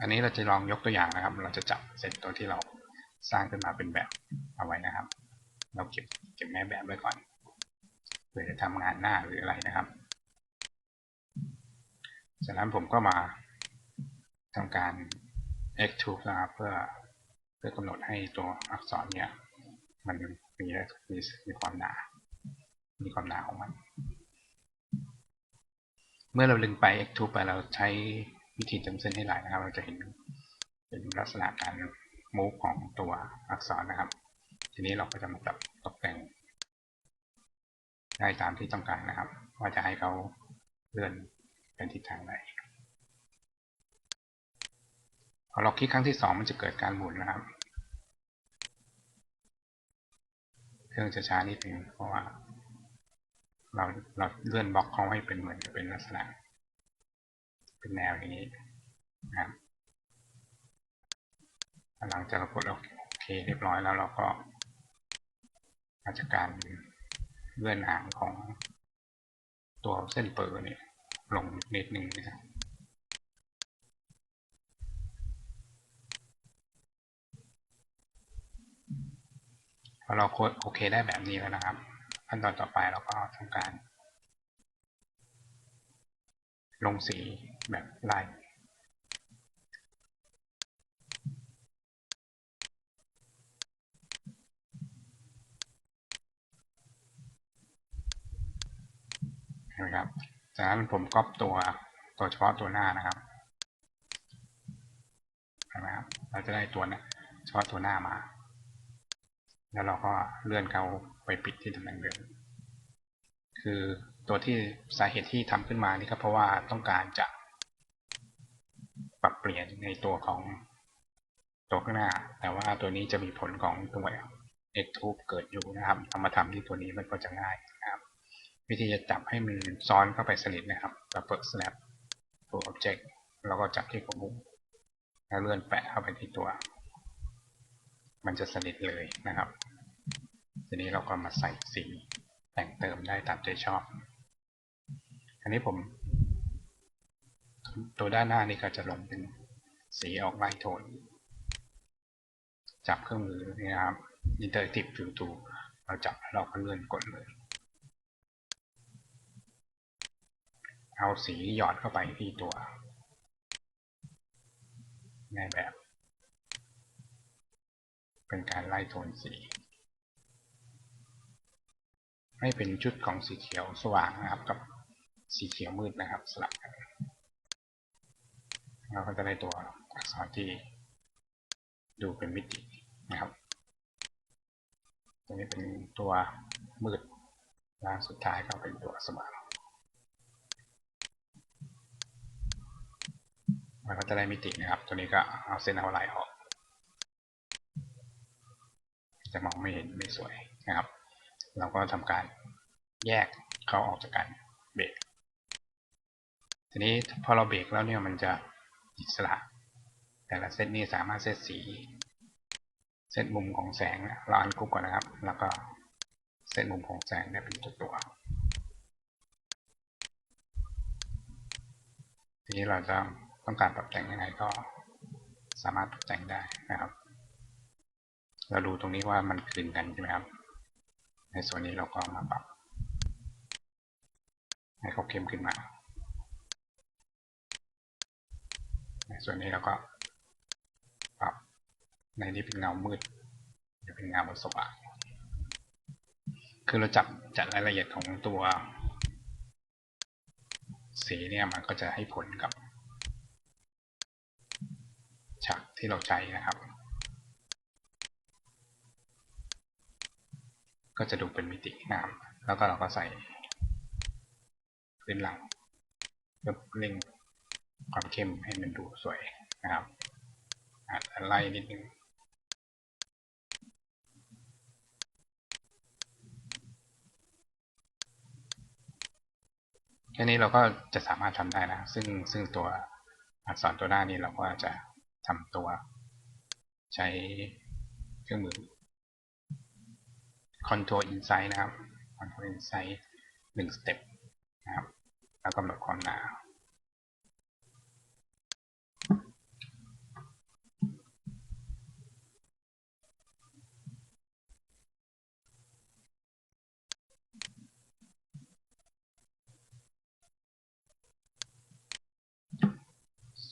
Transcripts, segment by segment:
อันนี้เราจะลองยกตัวอย่างนะครับ เราจะจับเซตตัวที่เราสร้างขึ้นมาเป็นแบบเอาไว้นะครับ เราเก็บเก็บแม่แบบไว้ก่อนเพื่อจะทำงานหน้าหรืออะไรนะครับจากนั้นผมก็มาทำการ extrude นะครับเพื่อเพื่อกำหนดให้ตัวอักษรเนี่ย มันมีมีมีความหนา มีความหนาของมัน เมื่อเราลึงไป extrude ไปเราใช้ วิธีเติมเส้นให้ไหลนะครับ เราจะเห็นเป็นลักษณะการ move ของตัวอักษรนะครับ ทีนี้เราก็จะมาจับตกแต่ง ได้ตามที่ต้องการนะครับ ว่าจะให้เขาเลื่อนเป็นทิศทางไหนพอเราคลิกครั้งที่สองมันจะเกิดการหมุนนะครับ เครื่องจะช้านิดนึงเพราะว่า เราเราเลื่อนบล็อกเขาให้เป็นเหมือนเป็นลักษณะ เป็นแนวอย่างนี้นะครับหลังจากเรากดโอเคเรียบร้อยแล้วเราก็มาจากการเลื่อนหางของตัวเส้นเปิดเนี่ยลงนิดนึงนะครับพอเราโคดโอเคได้แบบนี้แล้วนะครับ ขั้นตอนต่อไปเราก็ทำการ ลงสี แบบไลายเห็นไหมครับ จากนั้นผมก๊อปตัวตัวเฉพาะตัวหน้านะครับเห็นไหมครับ เราจะได้ตัวนะเฉพาะตัวหน้ามา แล้วเราก็เลื่อนเขาไปปิดที่ตำแหน่งเดิมคือตัวที่สาเหตุที่ทำขึ้นมานี่ก็เพราะว่าต้องการจะ ปรับเปลี่ยนในตัวของตัวข้างหน้า แต่ว่าตัวนี้จะมีผลของตัว x t u b e เกิดอยู่นะครับเอามาทำที่ตัวนี้มันก็จะง่ายนะครับ วิธีจะจับให้มันซ้อนเข้าไปสนิทนะครับเราเปิด snap ตัว object แล้วก็จับที่หัวมุมแล้วเลื่อนแปะเข้าไปที่ตัว มันจะสนิทเลยนะครับ ทีนี้เราก็มาใส่สีแต่งเติมได้ตามใจชอบ อันนี้ผม ตัวด้านหน้านี่ก็จะลงเป็น สีออกไลท์โทน จับเครื่องมือนี่นะครับ Interactive View Tool เราจับเราก็เลื่อนกดเลย เอาสีหยอดเข้าไปที่ตัวในแบบ เป็นการไล่โทนสีให้เป็นชุดของสีเขียวสว่างนะครับกับสีเขียวมืดนะครับสลับกัน เราก็จะได้ตัวอักษรที่ดูเป็นมิตินะครับตัวนี้เป็นตัวมืดล่างสุดท้ายก็เป็นตัวสว่างมันก็จะได้มิตินะครับ ตัวนี้ก็เอาเส้นเอาลายออก จะมองไม่เห็นไม่สวยนะครับ เราก็ทำการแยกเขาออกจากกันเบรกทีนี้พอเราเบรกแล้วเนี่ยมันจะ อิสระ แต่ละเซตนี้สามารถเซตสี เซตมุมของแสงเราอันกรุ๊ปก่อนนะครับ แล้วก็เซตมุมของแสงได้เป็นตัวตัวทีนี้เราจะต้องการปรับแต่งยังไงก็สามารถปรับแต่งได้นะครับ เราดูตรงนี้ว่ามันคลึงกันใช่ไหมครับ ในส่วนนี้เราก็มาปรับให้เขาเข้มขึ้นมา ใน ส่วนนี้เราก็ปรับในนี้เป็นเงามืดจะเป็นเงาบนสว่างคือเราจับจัดรายละเอียดของตัว สีเนี่ยมันก็จะให้ผลกับฉากที่เราใช้นะครับ ก็จะดูเป็นมิติงาม แล้วก็เราก็ใส่พื้นหลังเพื่อเร่ง ความเข้มให้มันดูสวยนะครับอาจจะไล่นิดนึงแค่นี้เราก็จะสามารถทำได้นะ ซึ่งซึ่งตัวอักษรตัวหน้านี้เราก็จะทำตัวใช้เครื่องมือ Control Insight นะครับ Control Insight หนึ่งสเต็ปนะครับ แล้วกำหนดความหนา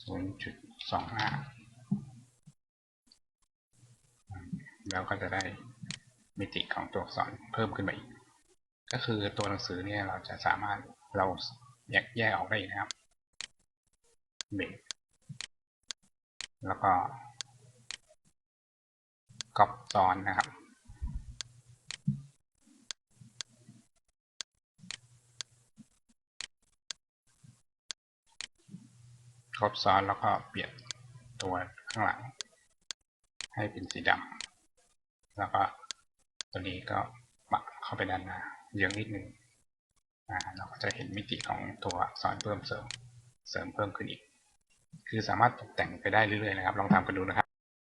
ศูนย์จุดสองห้าแล้วก็จะได้มิติของตัวอักษรเพิ่มขึ้นมาอีก ก็คือตัวหนังสือเนี่ยเราจะสามารถเราแยกแยกออกได้นะครับเบรกแล้วก็ก๊อปซ้อนนะครับ ครบซ้อนแล้วก็เปลี่ยนตัวข้างหลัง ให้เป็นสีดำแล้วก็ตัวนี้ก็ปักเข้าไปด้านหน้าเยอะนิดนึงอ่าเราก็จะเห็นมิติของตัวอักษรเพิ่มเสริมเสริมเพิ่มขึ้นอีก คือสามารถตกแต่งไปได้เรื่อยๆนะครับ ลองทำกันดูนะครับ